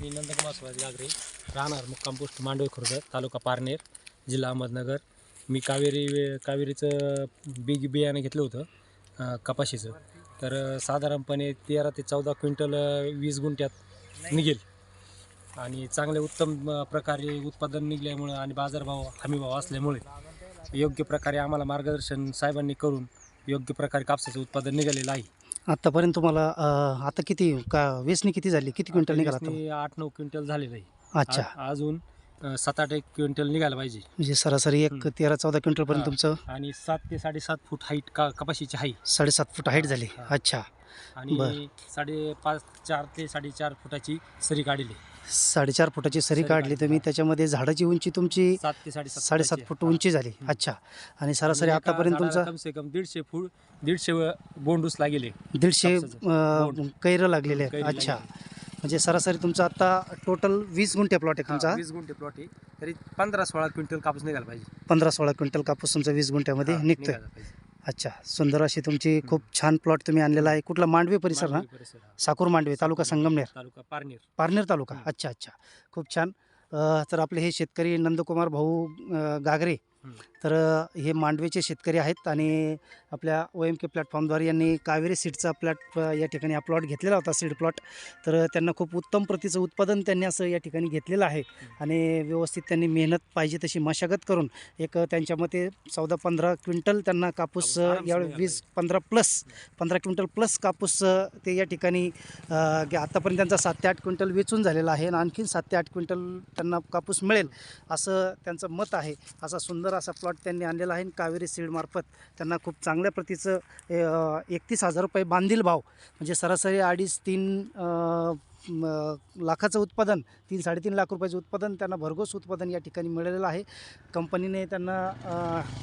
मी नंदकुमार सुभाष गागरे राहणार मुक्काम पोस्ट मांडवे खुर्द तालुका पारनेर जिल्हा अहमदनगर. मी कावेरी वे- कावेरीचं बी बियाणं घेतलं होतं कपाशीचं. तर साधारणपणे तेरा ते चौदा क्विंटल वीस गुंठ्यात निघेल. आणि चांगले उत्तम प्रकारे उत्पादन निघल्यामुळं आणि बाजारभाव हमीभाव असल्यामुळे योग्य प्रकारे आम्हाला मार्गदर्शन साहेबांनी करून योग्य प्रकारे कापसाचं उत्पादन निघालेलं आहे. आतापर्यंत तुम्हाला अं, आता किती का वेचणी किती झाली? किती क्विंटल निघाला आता? वेचणी आठ नऊ क्विंटल झालेलं आहे. अच्छा. आ- अजून अ, सात आठ एक क्विंटल निघायला पाहिजे. म्हणजे सरासरी एक. तेरा चौदा क्विंटल पर्यंत हा. तुमचं? आणि सात ते साडेसात फूट हाईट का कपाशीची हाईट. साडेसात फूट हाईट झाली. हा. अच्छा. आणि बरं. साडेपाच चार ते साडेचार फुटाची सरी काढली. साडेचार फुटाची सरी काढली तुम्ही हा. त्याच्यामध्ये झाडाची उंची तुमची सात ते साडेसात साडेसात फुटाची. फूट. उंची झाली. अच्छा आणि सरासरी एका आतापर्यंत झाडाला तुमचा कम से कम दीडशे फूट दीडशे बोंडूस लागेले दीडशे कापसाचं. अं, कैरं लागलेले आहेत कैरी अच्छा. म्हणजे सरासरी तुमचा आता टोटल वीस गुंठे प्लॉट आहे तुमचा वीस गुंठे प्लॉट आहे तरी पंधरा सोळा क्विंटल कापूस निघाला पाहिजे पंधरा सोळा क्विंटल कापूस तुमचा वीस गुंठ्यामध्ये हा, निघतोय निघाला पाहिजे. अच्छा सुंदर अशी तुमची खूप छान प्लॉट तुम्ही आणलेला आहे. कुठला? मांडवे परिसर ना? परिसर, हा. साकूर मांडवे तालुका संगमनेर. तालुका पारनेर. पारनेर तालुका. अच्छा अच्छा. खूप छान. अ, तर आपले हे शेतकरी नंदकुमार भाऊ अ, गागरे. तर हे मांडवेचे शेतकरी आहेत आणि आपल्या ओ एम के प्लॅटफॉर्मद्वारे यांनी कावेरी सीडचा प्लॅट या ठिकाणी हा प्लॉट घेतलेला होता सीड प्लॉट तर त्यांना खूप उत्तम प्रतीचं उत्पादन त्यांनी असं या ठिकाणी घेतलेलं आहे आणि व्यवस्थित त्यांनी मेहनत पाहिजे तशी मशागत करून एक त्यांच्या मते चौदा पंधरा क्विंटल त्यांना कापूस यावेळी वीस पंधरा प्लस पंधरा क्विंटल प्लस कापूस ते या ठिकाणी आतापर्यंत त्यांचा सात ते आठ क्विंटल वेचून झालेला आहे आणि आणखीन सात ते आठ क्विंटल त्यांना कापूस मिळेल असं त्यांचं मत आहे. असा सुंदर असा प्लॉट त्यांनी आणलेला आहे कावेरी सीडमार्फत त्यांना खूप चांगल्या प्रतीचं एकतीस हजार रुपये बांधील भाव. म्हणजे सरासरी अडीच तीन लाखाचं उत्पादन तीन साडेतीन लाख रुपयाचं उत्पादन त्यांना भरघोस उत्पादन या ठिकाणी मिळालेलं आहे. कंपनीने त्यांना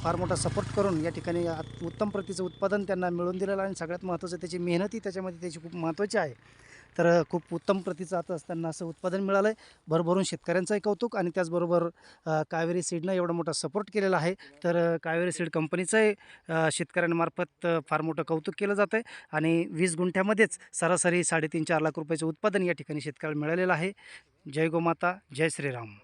फार मोठा सपोर्ट करून या ठिकाणी उत्तम प्रतीचं उत्पादन त्यांना मिळवून दिलेलं आहे आणि सगळ्यात महत्त्वाचं त्याची मेहनतही त्याच्यामध्ये त्याची खूप महत्त्वाची आहे. तर खूप उत्तम प्रतीचं आता त्यांना असं उत्पादन मिळालं आहे भरभरून शेतकऱ्यांचंही कौतुक आणि त्याचबरोबर कावेरी सीडनं एवढा मोठा सपोर्ट केलेला आहे. तर कावेरी सीड कंपनीचंही शेतकऱ्यांमार्फत फार मोठं कौतुक केलं जातं आहे आणि वीस गुंठ्यामध्येच सरासरी साडेतीन चार लाख रुपयाचं उत्पादन या ठिकाणी शेतकऱ्याला मिळालेलं आहे. जय गोमाता जय श्रीराम.